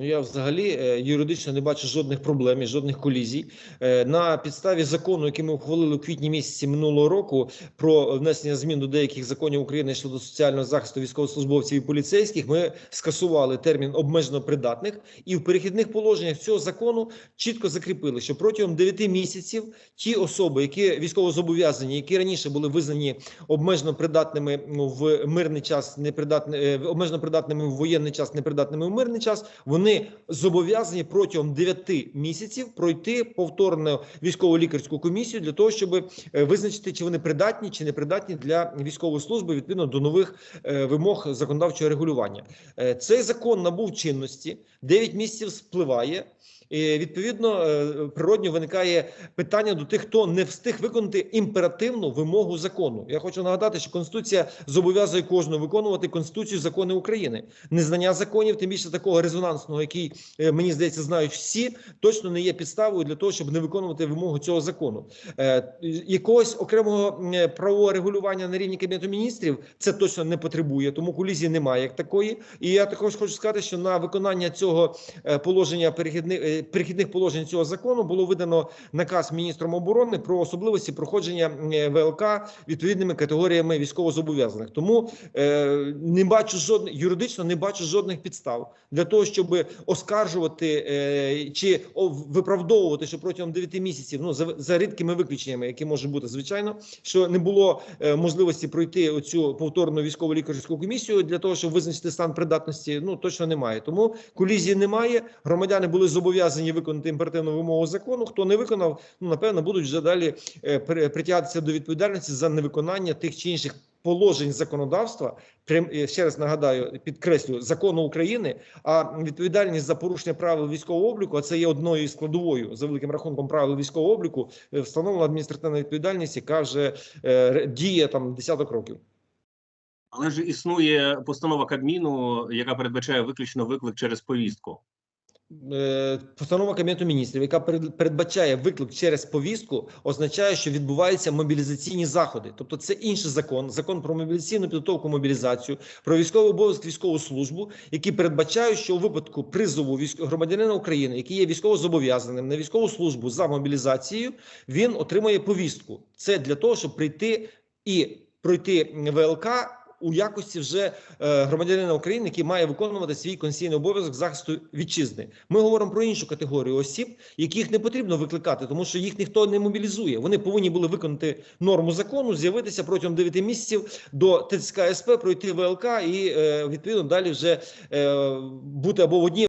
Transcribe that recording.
Я взагалі е, юридично не бачу жодних проблем і жодних колізій. Е, На підставі закону, який ми ухвалили у квітні місяці минулого року, про внесення змін до деяких законів України щодо соціального захисту військовослужбовців і поліцейських, ми скасували термін обмежено придатних, і в перехідних положеннях цього закону чітко закріпили, що протягом 9 місяців ті особи, які військовозобов'язані, які раніше були визнані обмежено придатними в мирний час, непридатні, е, обмежено придатними в воєнний час, непридатними в мирний час, вони зобов'язані протягом 9 місяців пройти повторну військово лікарську комісію для того, щоб е, визначити, чи вони придатні чи не придатні для військової служби відповідно до нових е, вимог законодавчого регулювання. Е, Цей закон набув чинності, 9 місяців спливає. І, відповідно, природньо виникає питання до тих, хто не встиг виконати імперативну вимогу закону. Я хочу нагадати, що Конституція зобов'язує кожного виконувати Конституцію, закони України. Незнання законів, тим більше такого резонансного, який е, мені здається, знають всі, точно не є підставою для того, щоб не виконувати вимогу цього закону. Е, Якогось окремого е, правового регулювання на рівні кабінету міністрів це точно не потребує, тому колізії немає як такої. І я також хочу сказати, що на виконання цього положення перехідних перехідних положень цього закону було видано наказ міністром оборони про особливості проходження ВЛК відповідними категоріями військовозобов'язаних. Тому не бачу жодних юридично не бачу жодних підстав для того, щоб оскаржувати е, чи виправдовувати, що протягом 9 місяців, ну за, за рідкими виключеннями, які можуть бути звичайно, що не було е, можливості пройти оцю повторну військово лікарську комісію для того, щоб визначити стан придатності. Ну точно немає. Тому колізії немає. Громадяни були зобов'язані виконати імперативну вимогу закону. Хто не виконав, ну напевно будуть вже далі е, при- притягатися до відповідальності за невиконання тих чи інших. Положень законодавства е, ще раз нагадаю, підкреслю закону України. А відповідальність за порушення правил військового обліку, а це є одною із складовою за великим рахунком правил військового обліку, е, встановлена адміністративна відповідальність, яка вже е, діє там десяток років. Але ж існує постанова Кабміну, яка передбачає виключно виклик через повістку. Е, Постанова Кабінету міністрів, яка перед- передбачає виклик через повістку, означає, що відбуваються мобілізаційні заходи. Тобто, це інший закон, закон про мобілізаційну підготовку, мобілізацію, про військовий обов'язок, військову службу, які передбачають, що у випадку призову військ... громадянина України, який є військовозобов'язаним на військову службу за мобілізацією, він отримує повістку. Це для того, щоб прийти і пройти ВЛК. У якості вже е, громадянина України, який має виконувати свій конституційний обов'язок захисту вітчизни. Ми говоримо про іншу категорію осіб, яких не потрібно викликати, тому що їх ніхто не мобілізує. Вони повинні були виконати норму закону, з'явитися протягом 9 місяців до ТЦК СП, пройти ВЛК і е, відповідно далі вже е, бути або в одній.